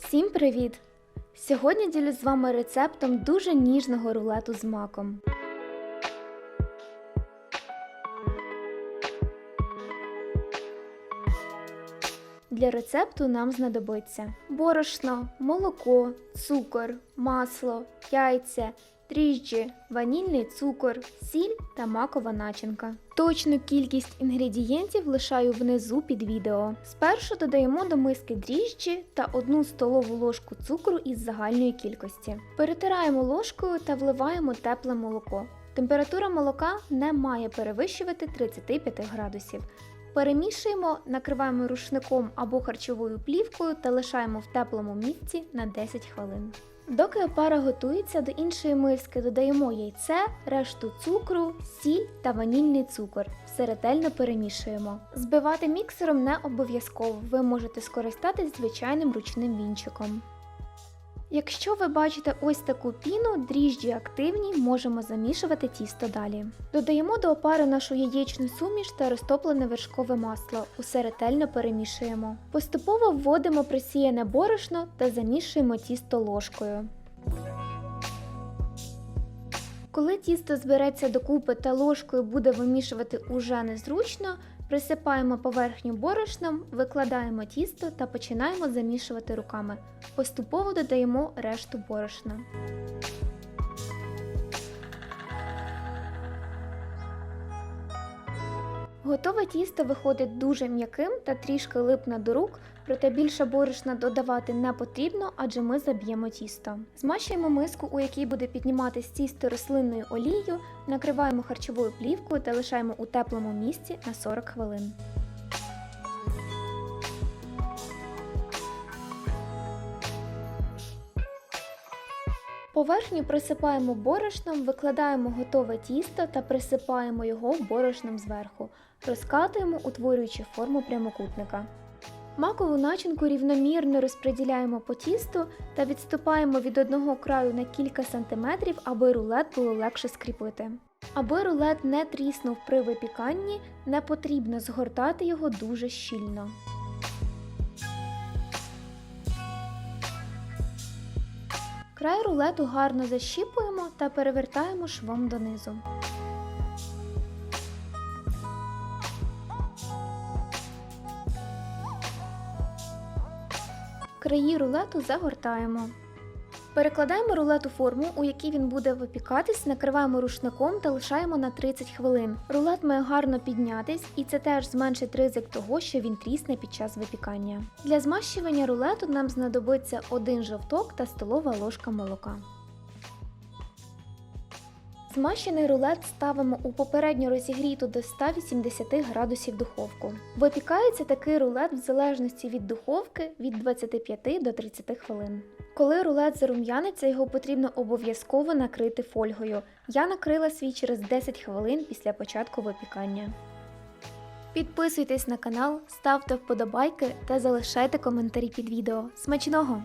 Всім привіт! Сьогодні ділюсь з вами рецептом дуже ніжного рулету з маком. Для рецепту нам знадобиться борошно, молоко, цукор, масло, яйця, дріжджі, ванільний цукор, сіль та макова начинка. Точну кількість інгредієнтів лишаю внизу під відео. Спершу додаємо до миски дріжджі та 1 столову ложку цукру із загальної кількості. Перетираємо ложкою та вливаємо тепле молоко. Температура молока не має перевищувати 35 градусів. Перемішуємо, накриваємо рушником або харчовою плівкою та лишаємо в теплому місці на 10 хвилин. Доки опара готується, до іншої миски додаємо яйце, решту цукру, сіль та ванільний цукор. Все ретельно перемішуємо. Збивати міксером не обов'язково, ви можете скористатись звичайним ручним вінчиком. Якщо ви бачите ось таку піну, дріжджі активні, можемо замішувати тісто далі. Додаємо до опари нашу яєчну суміш та розтоплене вершкове масло. Усе ретельно перемішуємо. Поступово вводимо просіяне борошно та замішуємо тісто ложкою. Коли тісто збереться докупи та ложкою буде вимішувати уже незручно, присипаємо поверхню борошном, викладаємо тісто та починаємо замішувати руками. Поступово додаємо решту борошна. Готове тісто виходить дуже м'яким та трішки липне до рук, проте більше борошна додавати не потрібно, адже ми заб'ємо тісто. Змащуємо миску, у якій буде підніматись тісто рослинною олією, накриваємо харчовою плівкою та лишаємо у теплому місці на 40 хвилин. Поверхню присипаємо борошном, викладаємо готове тісто та присипаємо його борошном зверху. Розкатуємо, утворюючи форму прямокутника. Макову начинку рівномірно розподіляємо по тісту та відступаємо від одного краю на кілька сантиметрів, аби рулет було легше скріпити. Аби рулет не тріснув при випіканні, не потрібно згортати його дуже щільно. Край рулету гарно защіпуємо та перевертаємо швом донизу. Краї рулету загортаємо. Перекладаємо рулет у форму, у якій він буде випікатись, накриваємо рушником та лишаємо на 30 хвилин. Рулет має гарно піднятись, і це теж зменшить ризик того, що він трісне під час випікання. Для змащування рулету нам знадобиться один жовток та столова ложка молока. Змащений рулет ставимо у попередньо розігріту до 180 градусів духовку. Випікається такий рулет в залежності від духовки від 25 до 30 хвилин. Коли рулет зарум'яниться, його потрібно обов'язково накрити фольгою. Я накрила свій через 10 хвилин після початку випікання. Підписуйтесь на канал, ставте вподобайки та залишайте коментарі під відео. Смачного!